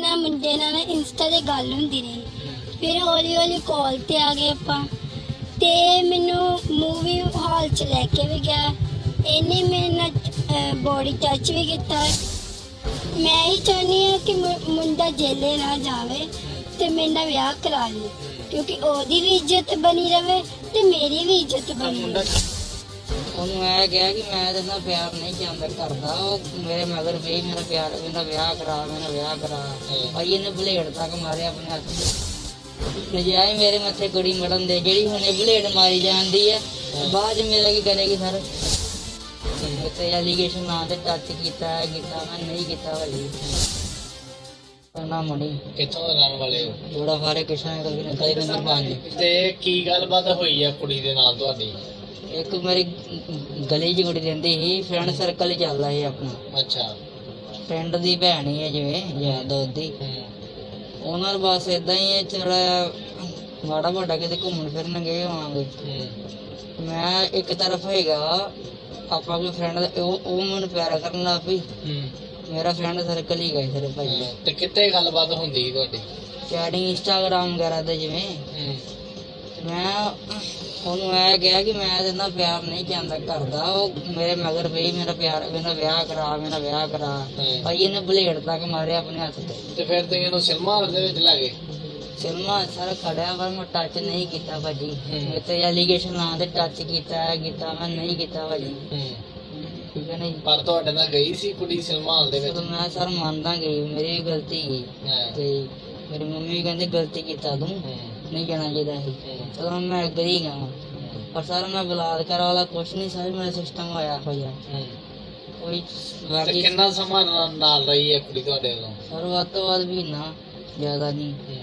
ਨਾ ਮੁੰਡੇ ਨਾਲ ਨਾ ਇੰਸਟਾ ਤੇ ਗੱਲ ਹੁੰਦੀ ਰਹੀ। ਫਿਰ ਹੌਲੀ ਹੌਲੀ ਕਾਲ ਤੇ ਆ ਗਏ ਆਪਾਂ। ਤੇ ਮੈਨੂੰ ਮੂਵੀ ਹਾਲ ਚ ਲੈ ਕੇ ਵੀ ਗਿਆ। ਇਹਨੇ ਮੇਰੇ ਨਾਲ ਬੋਡੀ ਟੱਚ ਵੀ ਕੀਤਾ। ਮੈਂ ਹੀ ਚਾਹੁੰਦੀ ਹਾਂ ਕਿ ਮੁੰਡਾ ਜੇਲੇ ਨਾ ਜਾਵੇ ਤੇ ਮੇਰੇ ਨਾਲ ਵਿਆਹ ਕਰਾ ਲੇ ਕਿਉਂਕਿ ਉਹਦੀ ਵੀ ਇੱਜ਼ਤ ਬਣੀ ਰਵੇ ਤੇ ਮੇਰੀ ਵੀ ਇੱਜ਼ਤ ਬਣੀ ਰਵੇ। ਉਹਨੂੰ ਇਹ ਕਿਹਾ ਕਿ ਮੈਂ ਇਹਦੇ ਨਾਲ ਪਿਆਰ ਨਹੀਂ ਜਾਂਦਾ ਕਰਦਾ। ਉਹ ਮੇਰੇ ਮਗਰ ਵੀ ਮੇਰਾ ਪਿਆਰ ਮੇਰਾ ਵਿਆਹ ਕਰਾ ਮੇਰਾ ਵਿਆਹ ਕਰਾ। ਭਾਈ ਇਹਨੇ ਬਲੇਡ ਤੱਕ ਮਾਰਿਆ ਆਪਣੇ ਹੱਥ ਤੇ ਨਜਾਇ ਮੇਰੇ ਮੱਥੇ ਕੁੜੀ ਮੜਨ ਦੇ ਜਿਹੜੀ ਹੁਣੇ ਬਲੇਡ ਮਾਰੀ ਜਾਂਦੀ ਹੈ ਬਾਅਦ ਮੇਰਾ ਕੀ ਕਰੇਗੀ ਸਰ? ਤੇ ਐਲੀਗੇਸ਼ਨ ਨਾਂ ਤੇ ਟੱਚ ਕੀਤਾ ਹੈ ਕੀਤਾ ਮੈਂ ਨਹੀਂ ਕੀਤਾ ਭਾਜੀ। ਕਰਨਾ ਮਣੀ ਕਿੱਥੋਂ ਰਹਿਣ ਵਾਲੇ ਹੋ? ਥੋੜਾ ਫਾਰੇ ਕਿਸ਼ਨ ਕਵੀ ਨੇ ਕਈ ਨੰਬਰ ਪੰਜ। ਤੇ ਕੀ ਗੱਲਬਾਤ ਹੋਈ ਆ ਕੁੜੀ ਦੇ ਨਾਲ ਤੁਹਾਡੀ? ਇੱਕ ਮੇਰੀ ਗਲੀ 'ਚ ਕੁੜੀ ਰਹਿੰਦੀ ਸੀ ਫਰੈਂਡ ਸਰਕਲ ਚੱਲਦਾ ਸੀ ਆਪਣਾ। ਅੱਛਾ। ਪਿੰਡ ਦੀ ਭੈਣ ਹੀ ਹੈ ਜਿਵੇਂ ਉਹਦੀ। ਹੂੰ। ਉਹਨਾਂ ਨਾਲ ਬਸ ਇਦਾਂ ਹੀ ਹੈ ਥੋੜਾ ਮਾੜਾ ਮੋਟਾ ਕਿਤੇ ਘੁੰਮਣ ਫਿਰਨ ਗਏ ਹੋਵਾਂਗੇ। ਹੂੰ। ਮੈਂ ਇੱਕ ਤਰਫ ਹੈਗਾ ਆਪਾਂ ਕੋਈ ਫਰੈਂਡ ਉਹ ਉਹ ਮੈਨੂੰ ਪਿਆਰ ਕਰਨ ਲੱਗ ਪਈ। ਹੂੰ। ਮੇਰਾ ਫਰੈਂਡ ਸਰਕਲ ਹੀ ਗਏ ਸਾਰੇ ਭਾਈ। ਤੇ ਕਿੱਥੇ ਗੱਲਬਾਤ ਹੁੰਦੀ ਸੀ ਤੁਹਾਡੀ? ਚੈਟਿੰਗ ਇੰਸਟਾਗ੍ਰਾਮ ਵਗੈਰਾ ਤੇ ਜਿਵੇਂ। ਹੂੰ। ਮੈਂ ਉਹਨੂੰ ਇਹ ਕਿਹਾ ਕਿ ਮੈਂ ਇਹਦੇ ਨਾਲ ਪਿਆਰ ਨਹੀਂ ਜਾਂਦਾ ਕਰਦਾ ਉਹ ਮੇਰੇ ਮਗਰ ਪਈ ਮੇਰਾ ਪਿਆਰ ਮੇਰਾ ਵਿਆਹ ਕਰਾ ਮੇਰਾ ਵਿਆਹ ਕਰਾ। ਭਾਈ ਇਹਨੇ ਬਲੇਡ ਤੱਕ ਮਾਰਿਆ ਆਪਣੇ ਹੱਥ ਤੇ। ਤੇ ਫਿਰ ਤੁਸੀਂ ਇਹਨੂੰ ਸਿਨੇਮਾ ਦੇ ਵਿੱਚ ਲੈ ਗਏ? ਸਿਨਮਾ ਸਰ ਖੜਿਆ ਪਰ ਮੈਂ ਟੱਚ ਨਹੀਂ ਕੀਤਾ ਭਾਜੀ। ਹੂੰ। ਮੇਰੇ ਤੇ ਐਲੀਗੇਸ਼ਨ ਨਾਂ ਤੇ ਟੱਚ ਕੀਤਾ ਹੈ ਕੀਤਾ ਮੈਂ ਨਹੀਂ ਕੀਤਾ ਭਾਜੀ। ਠੀਕ ਹੈ ਨਹੀਂ ਪਰ ਤੁਹਾਡੇ ਨਾਲ ਗਈ ਸੀ ਕੁੜੀ ਸਿਨੇਮਾ ਹਾਲ ਦੇ ਵਿੱਚ? ਮੈਂ ਸਰ ਮੰਨਦਾ ਗਈ ਮੇਰੀ ਗਲਤੀ ਗਈ ਹਾਂ। ਤੇ ਮੇਰੀ ਮੰਮੀ ਕਹਿੰਦੇ ਗਲਤੀ ਕੀਤਾ ਤੂੰ। ਨਹੀਂ ਜਾਣਾ ਚਾਹੀਦਾ ਸੀ ਹੂੰ। ਚਲੋ ਮੈਂ ਅਗਰੀ ਗਾ ਪਰ ਸਰ ਮੈਂ ਬਲਾਤਕਾਰ ਵਾਲਾ ਕੁਛ ਨਹੀਂ ਸਰ ਮੇਰਾ ਸਿਸਟਮ ਹੋਇਆ ਹੋਇਆ। ਹੂੰ। ਕੋਈ ਤੇ ਬਾਕੀ ਕਿੰਨਾ ਸਮਾਂ ਨਾਲ- ਨਾਲ ਰਹੀ ਹੈ ਕੁੜੀ ਤੁਹਾਡੇ ਵੱਲੋਂ? ਸਰ ਵੱਧ ਤੋਂ ਵੱਧ ਵੀ ਨਾ ਜ਼ਿਆਦਾ ਨਹੀਂ। ਹੂੰ।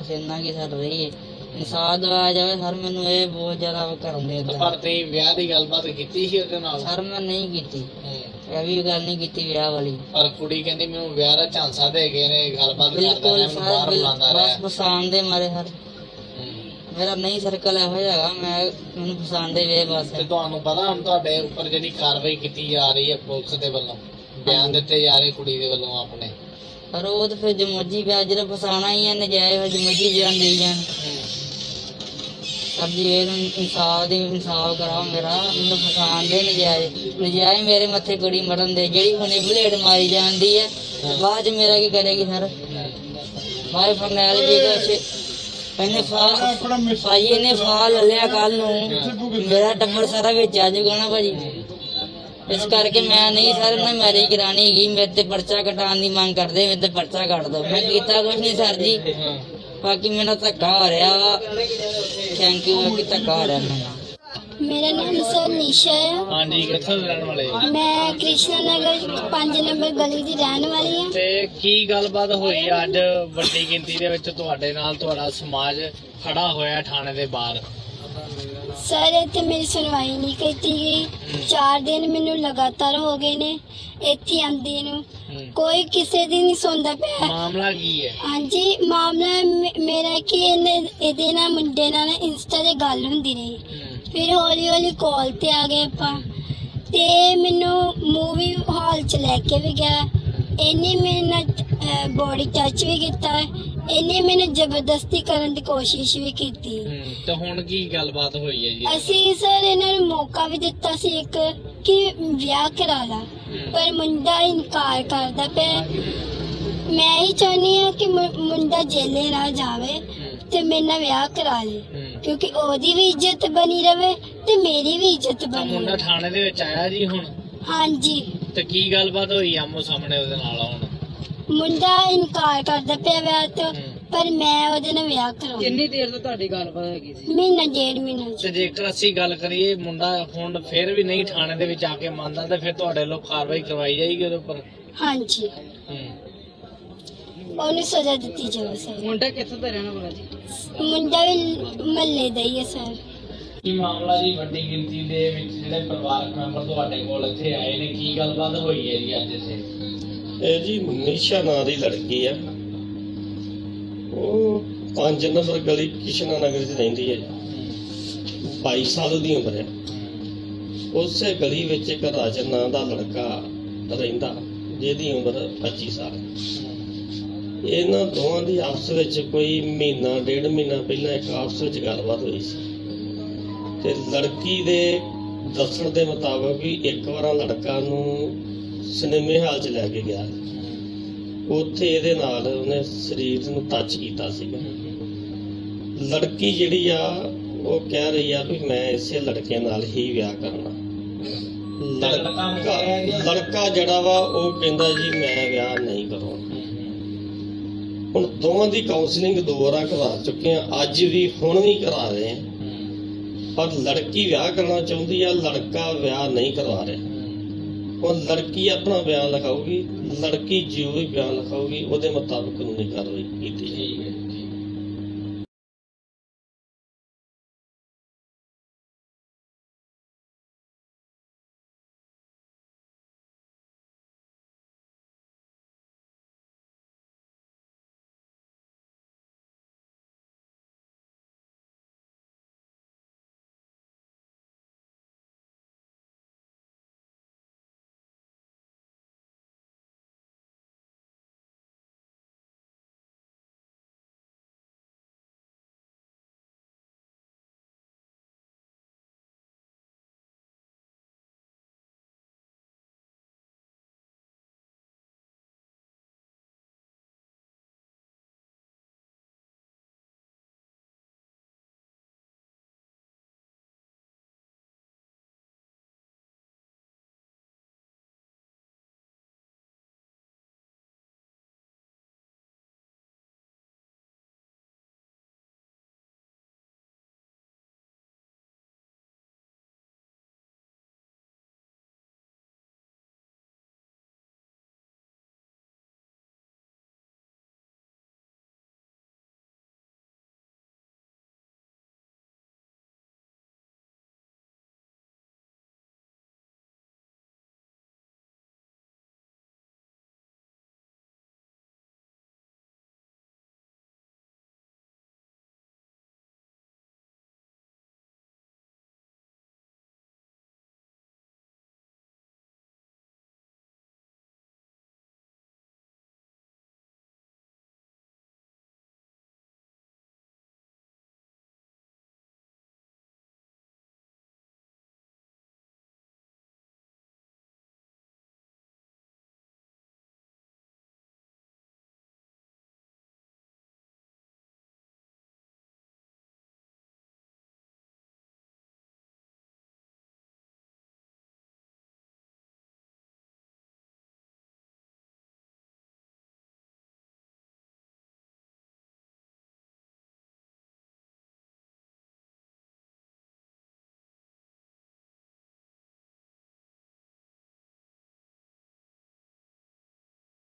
ਬਸ ਇੰਨਾ ਕੀ ਸਰ ਰਹੀ ਹੈ। ਇਨਸਾਫ ਦਵਾਇਆ ਜਾਵੇ ਸਰ ਮੈਨੂੰ ਇਹ ਬਹੁਤ ਜ਼ਿਆਦਾ ਕਰਨ ਦੇ ਤੇ ਪਰ ਤੁਸੀਂ ਵਿਆਹ ਦੀ ਗੱਲਬਾਤ ਕੀਤੀ ਸੀ ਉਹਦੇ ਨਾਲ? ਸਰ ਮੈਂ ਨਹੀਂ ਕੀਤੀ। ਹੂੰ। ਇਹ ਵੀ ਗੱਲ ਨਹੀਂ ਕੀਤੀ ਵਿਆਹ ਵਾਲੀ। ਪਰ ਕੁੜੀ ਕਹਿੰਦੀ ਮੈਨੂੰ ਵਿਆਹ ਦਾ ਝਾਂਸਾ ਦੇ ਗਏ ਨੇ ਗੱਲਬਾਤ ਕਰਦਾ ਬਿਲਕੁਲ ਰਿਹਾ ਮੈਨੂੰ ਬਾਹਰ ਸਰ ਬੁਲਾਉਂਦਾ ਬਸ ਰਿਹਾ ਪਸੰਦ ਦੇ ਮਾਰੇ ਸਰ। ਹੂੰ। ਮੇਰਾ ਨਹੀਂ ਸਰਕਲ ਇਹੋ ਜਿਹਾ ਹੈਗਾ ਮੈਂ ਮੈਨੂੰ ਪਸੰਦ ਦੇ ਵੇ ਬਸ। ਤੇ ਤੁਹਾਨੂੰ ਪਤਾ ਹੁਣ ਤੁਹਾਡੇ ਉੱਪਰ ਜਿਹੜੀ ਕਾਰਵਾਈ ਕੀਤੀ ਜਾ ਰਹੀ ਹੈ ਪੁਲਿਸ ਦੇ ਵੱਲੋਂ ਬਿਆਨ ਦਿੱਤੇ ਜਾ ਰਹੇ ਕੁੜੀ ਦੇ ਵੱਲੋਂ ਆਪਣੇ। ਪਰ ਉਹ ਤਾਂ ਫਿਰ ਜਮੋਜੀ ਪਿਆ ਜਿਹੜਾ ਫਸਾਣਾ ਹੀ ਹੈ ਨਜਾਇਜ਼ ਫਿਰ ਜਮੋਜੀ ਬਿਆਨ ਦੇਈ ਜਾਣ ਸਰ ਜੀ ਇਹ ਇਨਸਾਫ ਦੇ ਇਨਸਾਫ ਕਰਾਓ ਮੇਰਾ ਮੈਨੂੰ ਪਸੰਦ ਦੇ ਨਜਾਇਜ਼। ਨਜਾਇਜ਼ ਮੇਰੇ ਮੱਥੇ ਕੁੜੀ ਮਰਨ ਦੇ ਜਿਹੜੀ ਹੁਣੇ ਬਲੇਡ ਮਾਰੀ ਜਾਂਦੀ ਹੈ ਬਾਅਦ ਚ ਮੇਰਾ ਕੀ ਕਰੇਗੀ ਸਰ ਮਾਰੇ ਫਰਨੈਲ ਜੀ ਦਾ ਇਹਨੇ ਫਾਲ ਭਾਈ ਇਹਨੇ ਫਾਲ ਲਿਆ ਕੱਲ ਨੂੰ। ਮੇਰਾ ਟੱਬਰ ਸਾਰਾ ਵਿੱਚ ਆ ਜਾਊਗਾ ਨਾ ਭਾਜੀ ਇਸ ਕਰਕੇ ਮੈਂ ਨਹੀਂ ਸਰ, ਮੈਂ ਮੈਰਿਜ ਕਰਾਣੀ ਹੈਗੀ। ਮੇਰੇ ਤੇ ਪਰਚਾ ਕਟਾਉਣ ਦੀ ਮੰਗ ਕਰਦੇ, ਮੇਰੇ ਤੇ ਪਰਚਾ ਕੱਟ ਦੋ। ਮੈਂ ਕੀਤਾ ਕੁਛ ਨਹੀਂ ਸਰ ਜੀ। ਬਾਕੀ ਮੇਰਾ ਧੱਕਾ ਹੋ ਰਿਹਾ। ਵਾ ਥੈਂਕ ਯੂ ਕਿ ਧੱਕਾ ਹੋ ਰਿਹਾ ਮੈਨੂੰ ਮੇਰਾ ਨਾਮ ਸਰ ਨਿਸ਼ਾ ਹੈ ਹਾਂਜੀ ਕਿੱਥੋਂ ਦੇ ਰਹਿਣ ਵਾਲੇ ਹੋ? ਮੈਂ ਕ੍ਰਿਸ਼ਨਾ ਨਗਰ 5 ਨੰਬਰ ਗਲੀ ਦੀ ਰਹਿਣ ਵਾਲੀ ਹਾਂ ਤੇ ਕੀ ਗੱਲਬਾਤ ਹੋਈ ਅੱਜ ਵੱਡੀ ਗਿਣਤੀ ਦੇ ਵਿੱਚ ਤੁਹਾਡੇ ਨਾਲ ਤੁਹਾਡਾ ਸਮਾਜ ਖੜਾ ਹੋਇਆ ਥਾਣੇ ਦੇ ਬਾਹਰ? ਸਰ ਇੱਥੇ ਮੇਰੀ ਸੁਣਵਾਈ ਨਹੀਂ ਕੀਤੀ ਗਈ। 4 ਦਿਨ ਮੈਨੂੰ ਲਗਾਤਾਰ ਹੋ ਗਏ ਨੇ ਇੱਥੇ ਆਂਦੀ ਨੂੰ। ਹੂੰ। ਕੋਈ ਕਿਸੇ ਦੀ ਨਹੀਂ ਸੁਣਦਾ ਪਿਆ। ਮਾਮਲਾ ਕੀ ਹੈ? ਹਾਂਜੀ ਮਾਮਲਾ ਮੇ- ਮੇਰਾ ਕਿ ਇਹਨੇ ਇਹਦੇ ਨਾਲ ਮੁੰਡੇ ਨਾਲ ਇੰਸਟਾ ਤੇ ਗੱਲ ਹੁੰਦੀ ਰਹੀ। ਫਿਰ ਹੌਲੀ ਹੌਲੀ ਕਾਲ ਤੇ ਆ ਗਏ ਆਪਾਂ। ਤੇ ਮੈਨੂੰ ਮੂਵੀ ਹਾਲ ਚ ਲੈ ਕੇ ਵੀ ਗਿਆ। ਇਹਨੇ ਮੇਰੇ ਨਾਲ ਬੋਡੀ ਟੱਚ ਵੀ ਕੀਤਾ। ਇਹਨੇ ਮੈਨੂੰ ਜ਼ਬਰਦਸਤੀ ਕਰਨ ਦੀ ਕੋਸ਼ਿਸ਼ ਵੀ ਕੀਤੀ। ਹੂੰ। ਤੇ ਹੁਣ ਕੀ ਗੱਲਬਾਤ ਹੋਈ ਹੈ ਜੀ? ਅਸੀਂ ਸਰ ਇਹਨਾਂ ਨੂੰ ਮੌਕਾ ਵੀ ਦਿੱਤਾ ਸੀ ਇੱਕ ਕਿ ਵਿਆਹ ਕਰਾ ਲਾ। ਪਰ ਮੁੰਡਾ ਇਨਕਾਰ ਕਰਦਾ ਪਿਆ। ਮੈਂ ਹੀ ਚਾਹੁੰਦੀ ਹਾਂ ਕਿ ਮੁੰਡਾ ਜੇਲੇ ਨਾ ਜਾਵੇ ਤੇ ਮੇਰੇ ਨਾਲ ਵਿਆਹ ਕਰਾ ਲੇ। ਕਿਉਂਕਿ ਉਹਦੀ ਵੀ ਇੱਜ਼ਤ ਬਣੀ ਰਵੇ ਤੇ ਮੇਰੀ ਵੀ ਇੱਜ਼ਤ ਤਾਂ ਬਣੀ ਮੁੰਡਾ ਰਵੇ। ਥਾਣੇ ਦੇ ਵਿੱਚ ਆਇਆ ਜੀ ਹੁਣ? ਹਾਂਜੀ। ਤੇ ਕੀ ਗੱਲਬਾਤ ਹੋਈ ਆਮੋ ਸਾਹਮਣੇ ਉਹਦੇ ਨਾਲ ਹੁਣ ਮੁੰਡਾ ਇਨਕਾਰ ਕਰਦਾ ਪਿਆ ਵਿਆਹ ਤੋਂ ਪਰ ਮੈਂ ਉਹਦੇ ਨਾਲ ਵਿਆਹ ਕਰਾਉਂ ਕਿੰਨੀ ਦੇਰ ਤੋਂ ਤੁਹਾਡੀ ਗੱਲਬਾਤ ਹੈਗੀ ਸੀ? ਮਹੀਨਾ ਡੇਢ ਮਹੀਨਾ ਤੇ ਜੇਕਰ ਅਸੀਂ ਗੱਲ ਕਰੀਏ ਮੁੰਡਾ ਹੁਣ ਫਿਰ ਵੀ ਨਹੀਂ ਥਾਣੇ ਦੇ ਵਿੱਚ ਆ ਕੇ ਮੰਨਦਾ ਤਾਂ ਫਿਰ ਤੁਹਾਡੇ ਲੋਕ ਕਾਰਵਾਈ ਕਰਵਾਈ ਜਾਏਗੀ ਉਹਦੇ ਉੱਪਰ? ਹਾਂਜੀ। ਹੂੰ। ਉਹਨੂੰ ਸਜ਼ਾ ਦਿੱਤੀ ਜਾਵੇ ਸਰ। ਮੁੰਡਾ ਕਿੱਥੋਂ ਦਾ ਰਹਿਣ ਵਾਲਾ ਜੀ? ਮੁੰਡਾ ਵੀ ਮਹੱਲੇ ਦਾ ਹੀ ਹੈ ਸਰ। ਕੀ ਮਾਮਲਾ ਜੀ ਵੱਡੀ ਗਿਣਤੀ ਦੇ ਵਿੱਚ ਜਿਹੜੇ ਪਰਿਵਾਰਕ ਮੈਂਬਰ ਤੁਹਾਡੇ ਕੋਲ ਇੱਥੇ ਆਏ ਨੇ? ਕੀ ਗੱਲਬਾਤ ਹੋਈ ਹੈ ਜੀ ਅੱਜ ਇੱਥੇ? ਇਹ ਜੀ ਨਿਸ਼ਾ ਨਾਂ ਦੀ ਲੜਕੀ ਆ। ਉਹ ਪੰਜ ਨੰਬਰ ਗਲੀ ਕਿਸ਼ਨਾ ਨਗਰ 'ਚ ਰਹਿੰਦੀ ਹੈ। 22 ਸਾਲ ਦੀ ਉਮਰ ਹੈ। ਉਸੇ ਗਲੀ ਵਿੱਚ ਇੱਕ ਰਾਜਨ ਨਾਂ ਦਾ ਲੜਕਾ ਰਹਿੰਦਾ, ਜਿਹਦੀ ਉਮਰ 25 ਸਾਲ ਇਹਨਾਂ ਦੋਵਾਂ ਦੀ ਆਪਸ ਵਿੱਚ ਕੋਈ ਮਹੀਨਾ, ਡੇਢ ਮਹੀਨਾ ਪਹਿਲਾਂ ਇੱਕ ਆਪਸ ਵਿੱਚ ਗੱਲਬਾਤ ਹੋਈ ਸੀ। ਤੇ ਲੜਕੀ ਦੇ ਦੱਸਣ ਦੇ ਮੁਤਾਬਕ ਵੀ ਇੱਕ ਵਾਰ ਲੜਕਾ ਨੂੰ ਸਿਨੇਮੇ ਹਾਲ 'ਚ ਲੈ ਕੇ ਗਿਆ। ਉੱਥੇ ਇਹਦੇ ਨਾਲ ਉਹਨੇ ਸਰੀਰ ਨੂੰ ਟੱਚ ਕੀਤਾ ਸੀਗਾ। ਲੜਕੀ ਜਿਹੜੀ ਆ, ਉਹ ਕਹਿ ਰਹੀ ਆ ਵੀ ਮੈਂ ਇਸੇ ਲੜਕੇ ਨਾਲ ਹੀ ਵਿਆਹ ਕਰਨਾ। ਲੜਕਾ ਜਿਹੜਾ ਵਾ, ਉਹ ਕਹਿੰਦਾ ਜੀ, ਮੈਂ ਵਿਆਹ ਨਹੀਂ ਕਰਾਉਣਾ। ਹੁਣ ਦੋਵਾਂ ਦੀ ਕਾਉਂਸਲਿੰਗ ਦੋ ਵਾਰਾਂ ਕਰਾ ਚੁੱਕੇ ਆ। ਅੱਜ ਵੀ ਹੁਣ ਵੀ ਕਰਾ ਰਹੇ ਆ। ਪਰ ਲੜਕੀ ਵਿਆਹ ਕਰਨਾ ਚਾਹੁੰਦੀ ਆ, ਲੜਕਾ ਵਿਆਹ ਨਹੀਂ ਕਰਵਾ ਰਿਹਾ। ਉਹ ਲੜਕੀ ਆਪਣਾ ਬਿਆਨ ਲਿਖਾਊਗੀ, ਲੜਕੀ ਜੋ ਵੀ ਬਿਆਨ ਲਿਖਾਊਗੀ, ਉਹਦੇ ਮੁਤਾਬਕ ਕਾਨੂੰਨੀ ਕਾਰਵਾਈ ਕੀਤੀ ਜਾਏਗੀ।